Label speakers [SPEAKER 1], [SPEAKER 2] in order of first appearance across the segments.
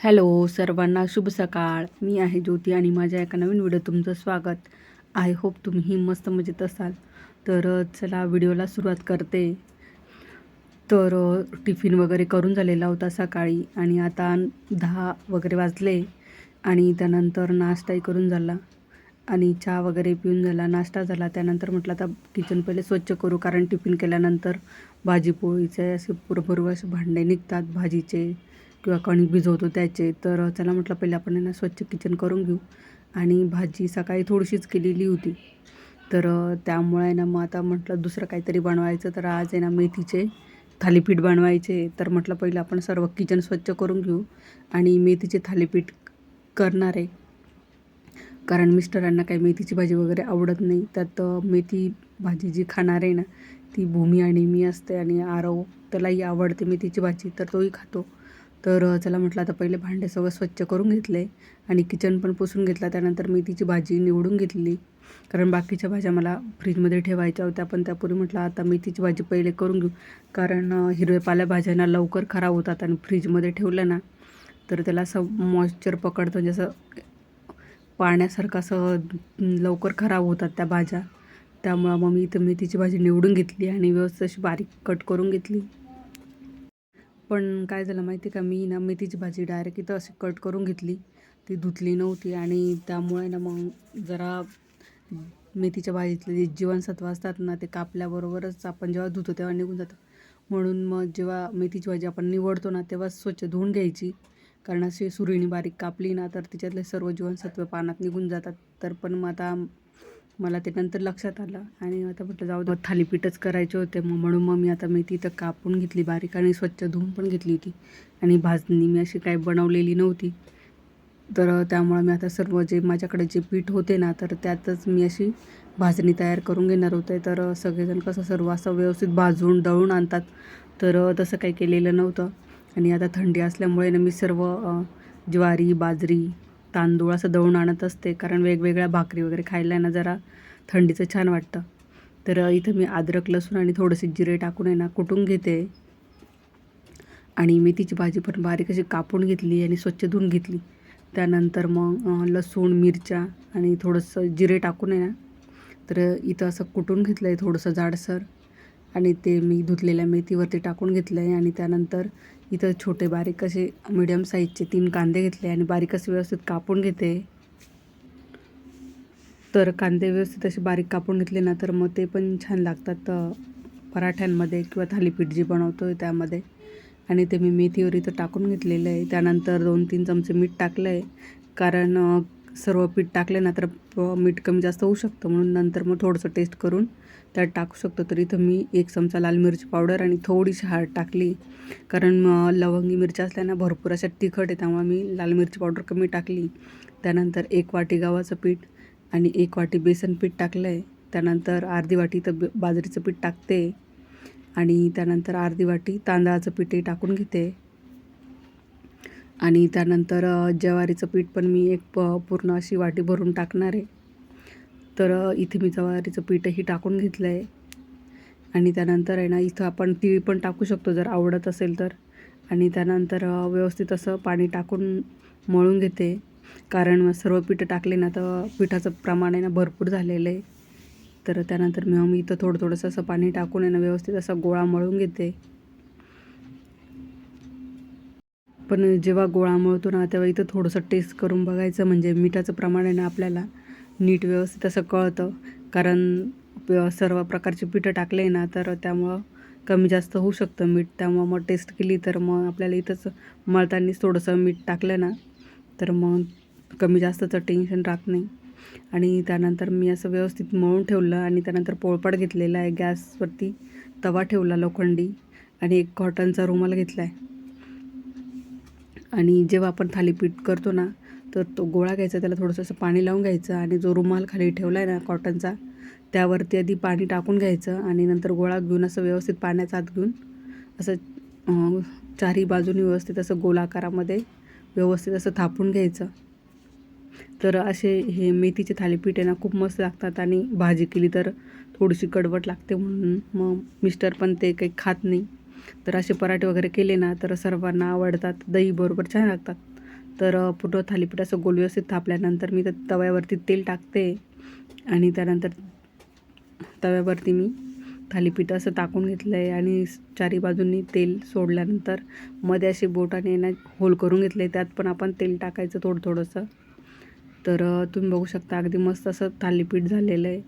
[SPEAKER 1] Hello सर्वांना शुभ सकाळ. मी आहे ज्योती आणि माझ्या एका नवीन व्हिडिओ तुमचं स्वागत. आय होप तुम्ही मस्त मजेत असाल. तर चला व्हिडिओला सुरुवात करते. तर टिफिन वगैरे करून झालेला होता सकाळी आणि आता दहा वगैरे वाजले आणि त्यानंतर नाश्ताही करून झाला आणि चहा वगैरे पिऊन झाला नाश्ता झाला. त्यानंतर म्हटलं आता किचन पहिले स्वच्छ करू कारण टिफिन केल्यानंतर भाजी पोळीचे असे पुरभरू असे भांडे निघतात भाजीचे. किंवा कणिक भिजवतो त्याचे तर चला म्हटलं पहिले आपण आहे ना स्वच्छ किचन करून घेऊ. आणि भाजी सकाळी थोडीशीच केलेली होती. तर त्यामुळे आहे ना मग आता म्हटलं दुसरं काहीतरी बनवायचं. तर आज आहे ना मेथीचे थालीपीठ बनवायचे. तर म्हटलं पहिलं आपण सर्व किचन स्वच्छ करून घेऊ. आणि मेथीचे थालीपीठ करणार आहे. कारण मिस्टरांना काही मेथीची भाजी वगैरे आवडत नाही. त्यात मेथी भाजी जी खाणार आहे ना ती भूमी आणि मी असते आणि आरव त्यालाही आवडते मेथीची भाजी. तर तोही खातो. तर चला म्हटलं आता पहिले भांडे सगळं स्वच्छ करून घेतले आणि किचन पण पुसून घेतला. त्यानंतर मेथीची भाजी निवडून घेतली. कारण बाकीच्या भाज्या मला फ्रीजमध्ये ठेवायच्या होत्या पण त्यापूर्वी म्हटलं आता मेथीची भाजी पहिले करून घेऊ. कारण हिरव्या पालेभाज्यांना लवकर खराब होतात आणि फ्रीजमध्ये ठेवलं ना तर त्याला असं मॉइश्चर पकडतं जसं पाण्यासारखं असं लवकर खराब होतात त्या भाज्या. त्यामुळं मग मी इथं मेथीची भाजी निवडून घेतली आणि व्यवस्थित अशी बारीक कट करून घेतली. पण काय झालं माहिती का? मी ना मेथीची भाजी डायरेक्ट इथं अशी कट करून घेतली. ती धुतली नव्हती आणि त्यामुळे ना मग जरा मेथीच्या भाजीतले जे जीवनसत्व असतात ना ते कापल्याबरोबरच आपण जेव्हा धुतो तेव्हा निघून जातं. म्हणून मग जेव्हा मेथीची भाजी आपण निवडतो ना तेव्हा स्वच्छ धुवून घ्यायची. कारण अशी सुरीने बारीक कापली ना तर तिच्यातले सर्व जीवनसत्व पानात निघून जातात. तर पण मग आता मला ते नंतर लक्षात आलं. आणि आता म्हटलं जाऊ दे थालीपीठच करायचे होते. मग म्हणून मग मी आता मेथी तिथं कापून घेतली बारीक आणि स्वच्छ धुवून पण घेतली होती. आणि भाजणी मी अशी काही बनवलेली नव्हती. तर त्यामुळं मी आता सर्व जे माझ्याकडे जे पीठ होते ना तर त्यातच मी अशी भाजणी तयार करून घेणार होते. तर सगळेजण कसं सर्व असं व्यवस्थित भाजून दळून आणतात. तर तसं काही केलेलं नव्हतं. आणि आता थंडी असल्यामुळे ना मी सर्व ज्वारी बाजरी तांदूळ असं दळून आणत असते कारण वेगवेगळ्या भाकरी वगैरे खायला ना जरा थंडीचं छान वाटतं. तर इथं मी अद्रक लसूण आणि थोडेसे जिरे टाकून आहे ना कुटून घेते. आणि मेथीची भाजी पण बारीक अशी कापून घेतली आणि स्वच्छ धुवून घेतली. त्यानंतर मग लसूण मिरच्या आणि थोडंसं जिरे टाकून आहे ना तर इथं असं कुटून घेतलं आहे थोडंसं जाडसर. आणि ते मी धुतलेल्या मेथीवरती टाकून घेतलं आहे आणि त्यानंतर इथं छोटे बारीक असे मिडियम साईजचे तीन कांदे घेतले आणि बारीक असे व्यवस्थित कापून घेते. तर कांदे व्यवस्थित असे बारीक कापून घेतले ना तर मग ते पण छान लागतात पराठ्यांमध्ये किंवा थालीपीठ जी बनवतो आहे त्यामध्ये. आणि ते मी मेथीवर इथं टाकून घेतलेलं आहे. त्यानंतर दोन तीन चमचे मीठ टाकलं आहे कारण सर्व पीठ टाकले ना तर प- मीठ कमी जास्त होऊ शकतं. म्हणून नंतर मग थोडंसं टेस्ट करून त्यात टाकू शकतो. तर इथं मी एक चमचा लाल मिरची पावडर आणि थोडीशी हळद टाकली. कारण लवंगी मिरच्या असल्यानं भरपूर अशा तिखट आहे त्यामुळे मी लाल मिरची पावडर कमी टाकली. त्यानंतर एक वाटी गव्हाचं पीठ आणि एक वाटी बेसन पीठ टाकलं आहे त्यानंतर अर्धी वाटी तर बाजरीचं पीठ टाकते. आणि त्यानंतर अर्धी वाटी तांदळाचं पीठही टाकून घेते. आणि त्यानंतर ज्वारीचं पीठ पण मी एक प पूर्ण अशी वाटी भरून टाकणार आहे. तर इथे मी ज्वारीचं पीठही टाकून घेतलं आहे आणि त्यानंतर आहे ना इथं आपण तीळ पण टाकू शकतो जर आवडत असेल तर. आणि त्यानंतर व्यवस्थित असं पाणी टाकून मळून घेते. कारण सर्व पिठं टाकले ना तर पिठाचं प्रमाण आहे ना भरपूर झालेलं आहे. तर त्यानंतर मी मी इथं थोडं थोडंसं असं पाणी टाकून आहे ना व्यवस्थित असा गोळा मळून घेते. पण जेव्हा गोळा मळतो ना तेव्हा इथं थोडंसं टेस्ट करून बघायचं. म्हणजे मिठाचं प्रमाण आहे ना आपल्याला नीट व्यवस्थित असं कळतं. कारण सर्व प्रकारचे पिठं टाकले ना तर त्यामुळं कमी जास्त होऊ शकतं मीठ. त्यामुळं मग टेस्ट केली तर मग आपल्याला इथंच मळतानीच थोडंसं मीठ टाकलं ना तर मग कमी जास्तचं टेन्शन राहत नाही. आणि त्यानंतर मी असं व्यवस्थित मळून ठेवलं आणि त्यानंतर पोळपाट घेतलेला आहे. गॅसवरती तवा ठेवला लोखंडी आणि एक कॉटनचा रुमाल घेतला आहे. आणि जेव्हा आपण थालीपीठ करतो ना तर तो गोळा घ्यायचा त्याला थोडंसं असं पाणी लावून घ्यायचं आणि जो रुमाल खाली ठेवला आहे ना कॉटनचा त्यावरती आधी पाणी टाकून घ्यायचं आणि नंतर गोळा घेऊन असं व्यवस्थित पाण्याचा आत घेऊन असं चारी चारही बाजूनी व्यवस्थित असं गोलाकारामध्ये व्यवस्थित असं थापून घ्यायचं. तर असे हे मेथीचे थालीपीठ आहे ना खूप मस्त लागतात आणि भाजी केली तर थोडीशी कडवट लागते म्हणून मग मिस्टर पण ते काही खात नाही. तर असे पराठे वगैरे केले ना तर सर्वांना आवडतात दही बरोबर छान लागतात. तर पुढं पूर्ण थालीपीठ असं गोल व्यवस्थित थापल्यानंतर मी तर तव्यावरती तेल टाकते आणि त्यानंतर तव्यावरती मी थालीपीठ असं टाकून घेतलं आहे आणि चारी बाजूंनी तेल सोडल्यानंतरमध्ये असे बोटाने ना होल करून घेतले त्यात पण आपण तेल टाकायचं थोडं थोडंसं तर तुम्ही बघू शकता अगदी मस्त असं थालीपीठ झालेलं आहे.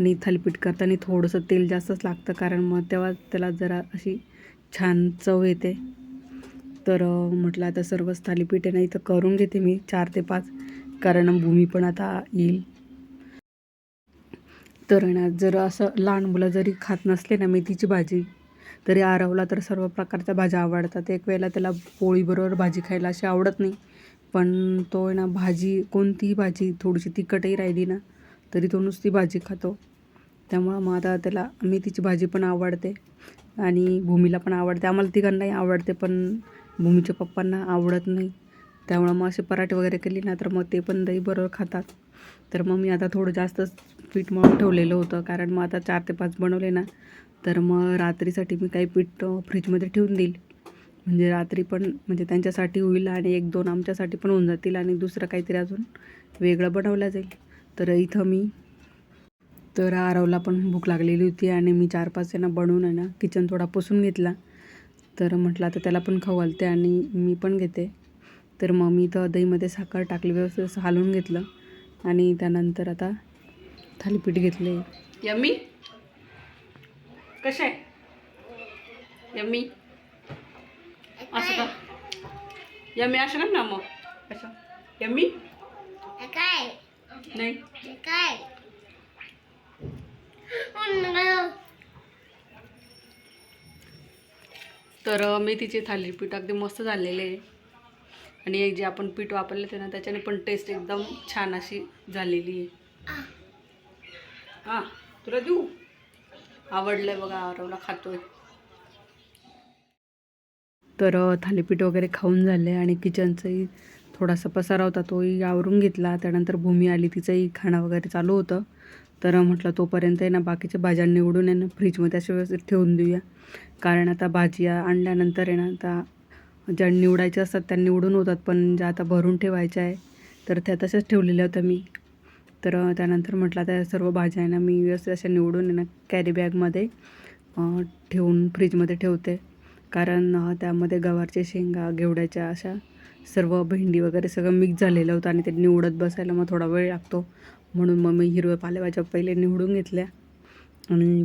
[SPEAKER 1] आणि थालीपीठ करताना थोडंसं तेल जास्तच लागतं कारण मग तेव्हा त्याला जरा अशी छान चव येते. तर म्हटलं आता सर्वच थालीपीठ आहे नाही तर करून घेते मी चार ते पाच कारण भूमी पण आता येईल. तर ना जर असं लहान मुलं जरी खात नसले ना मेथीची भाजी तरी आरवला तर सर्व प्रकारच्या भाज्या आवडतात. एक वेळेला त्याला पोळीबरोबर भाजी खायला अशी आवडत नाही पण तो आहे ना भाजी कोणतीही भाजी थोडीशी तिखटही राहिली ना तरी तो नुसती भाजी खातो. त्यामुळं मग आता त्याला मेथीची भाजी पण आवडते आणि भूमीला पण आवडते. आम्हाला तिघांनाही आवडते पण भूमीच्या पप्पांना आवडत नाही. त्यामुळं मग असे पराठे वगैरे केली ना तर मग ते पण दही बरोबर खातात. तर मग मी आता थोडं जास्तच पीठ मळून ठेवलेलं होतं कारण मग आता चार ते पाच बनवले ना तर मग रात्रीसाठी मी काही पीठ फ्रीजमध्ये ठेवून देईल. म्हणजे रात्री पण म्हणजे त्यांच्यासाठी होईल आणि एक दोन आमच्यासाठी पण होऊन जातील आणि दुसरं काहीतरी अजून वेगळं बनवलं जाईल. तर इथं मी तर आरवला पण भूक लागलेली होती आणि मी चार पाच यांना बनवून आहे ना किचन थोडा पुसून घेतला. तर म्हटलं आता त्याला पण खाऊ घालते आणि मी पण घेते. तर मग मी तर दहीमध्ये साखर टाकली व्यवस्थित असं हलवून घेतलं आणि त्यानंतर आता थालीपीठ घेतले. यम्मी? कसे आहे यम्मी? असं का? यम्मी असं कर ना मग. असं. यम्मी?
[SPEAKER 2] काय
[SPEAKER 1] नाही.
[SPEAKER 2] काय
[SPEAKER 1] तर मेथीचे थालीपीठ अगदी मस्त झालेले आहे. आणि एक जे आपण पीठ वापरले ते ना त्याच्याने पण टेस्ट एकदम छान अशी झालेली आहे. हां तुला देऊ? आवडलंय बघा आरवला खातोय. तर थालीपीठ वगैरे खाऊन झाले आणि किचनचंही थोडासा पसारा होता तोही आवरून घेतला. त्यानंतर भूमी आली तिचंही खाणं वगैरे चालू होतं. तर म्हटलं तोपर्यंत आहे ना बाकीच्या भाज्या निवडून आहे ना फ्रीजमध्ये अशा व्यवस्थित ठेवून देऊया. कारण आता भाज्या आणल्यानंतर आहे ना आता ज्या निवडायच्या असतात त्या निवडून होतात पण ज्या आता भरून ठेवायच्या आहे तर त्या तशाच ठेवलेल्या होत्या मी. तर त्यानंतर म्हटलं त्या सर्व भाज्या आहे ना मी व्यवस्थित अशा निवडून आहे ना कॅरी बॅगमध्ये ठेवून फ्रीजमध्ये ठेवते. कारण त्यामध्ये गवारच्या शेंगा घेवड्याच्या अशा सर्व भेंडी वगैरे सगळं मिक्स झालेलं होतं आणि ते निवडत बसायला मग थोडा वेळ लागतो. म्हणून मग मी हिरव्या पालेभाज्या पहिले निवडून घेतल्या. आणि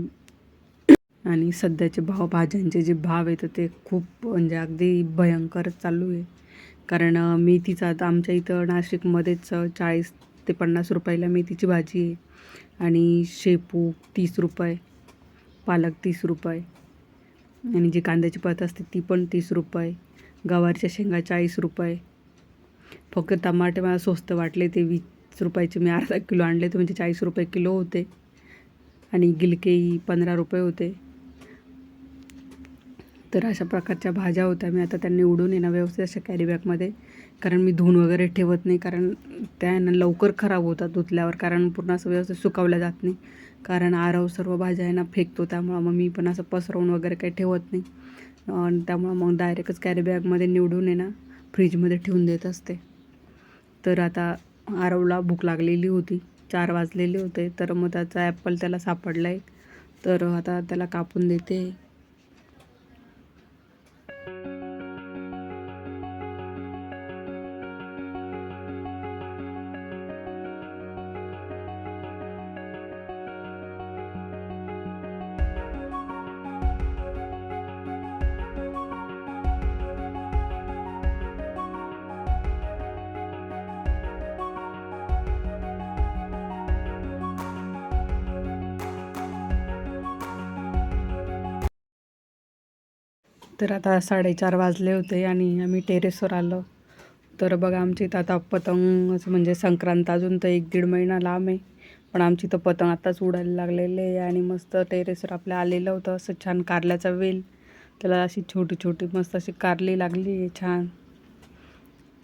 [SPEAKER 1] आणि सध्याचे भाव भाज्यांचे जे भाव आहेत ते खूप म्हणजे अगदी भयंकरच चालू आहे. कारण मेथीचा आता आमच्या इथं नाशिकमध्येच चाळीस ते पन्नास रुपयाला मेथीची भाजी आहे. आणि शेपू तीस रुपये पालक तीस रुपये. आणि जी कांद्याची पत असते ती पण तीस रुपये. गवारच्या शेंगा चाळीस रुपये. फक्त टमाटे मला स्वस्त वाटले ते वीस रुपयाचे. मी अर्धा किलो आणले ते म्हणजे चाळीस रुपये किलो होते. आणि गिलकेही पंधरा रुपये होते. तर अशा प्रकारच्या भाज्या होत्या. मी आता त्या निवडून येणं व्यवस्थित अशा कॅरीबॅगमध्ये कारण मी धुवून वगैरे ठेवत नाही कारण त्या ना लवकर खराब होतात धुतल्यावर. कारण पूर्ण असं व्यवस्थित सुकवल्या जात नाही. कारण आरव सर्व भाज्या आहे ना फेकतो त्यामुळं. मग मी पण असं पसरवून वगैरे काही ठेवत नाही. आणि त्यामुळं मग डायरेक्टच कॅरी बॅगमध्ये निवडून आहे ना फ्रीजमध्ये ठेवून देत असते. तर आता आरवला भूक लागलेली होती चार वाजलेले होते तर मग त्याचा ॲपल त्याला सापडला आहे तर आता त्याला कापून देते. तर आता साडेचार वाजले होते आणि आम्ही टेरेसवर आलो. तर बघा आमची इथं आता पतंग म्हणजे संक्रांत अजून तर एक दीड महिना लांब आहे. पण आमची इथं पतंग आत्ताच उडायला लागलेले आहे आणि मस्त टेरेसवर आपल्या आलेलं होतं. असं छान कारल्याचा वेल. त्याला अशी छोटी छोटी मस्त अशी कारली लागली आहे छान.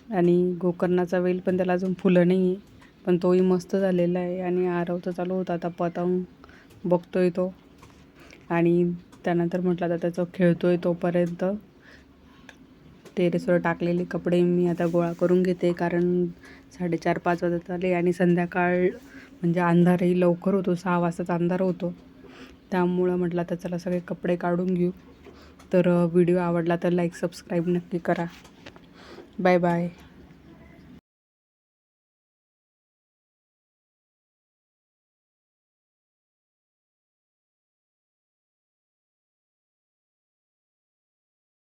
[SPEAKER 1] आणि गोकर्णाचा वेल पण त्याला अजून फुलं नाही आहे पण तोही मस्त झालेला आहे. आणि आरवचं चालू होतं आता पतंग. बघतोय तो. आणि त्यानंतर म्हटलं आता त्याचं आहे तोपर्यंत. टेरेसवर टाकलेले कपडे मी आता गोळा करून घेते कारण साडेचार पाच वाजत आले आणि संध्याकाळ म्हणजे अंधारही लवकर होतो सहा वाजताच अंधार होतो. त्यामुळं म्हटलं आता चला सगळे कपडे काढून घेऊ. तर व्हिडिओ आवडला तर लाईक सबस्क्राईब नक्की करा. Bye bye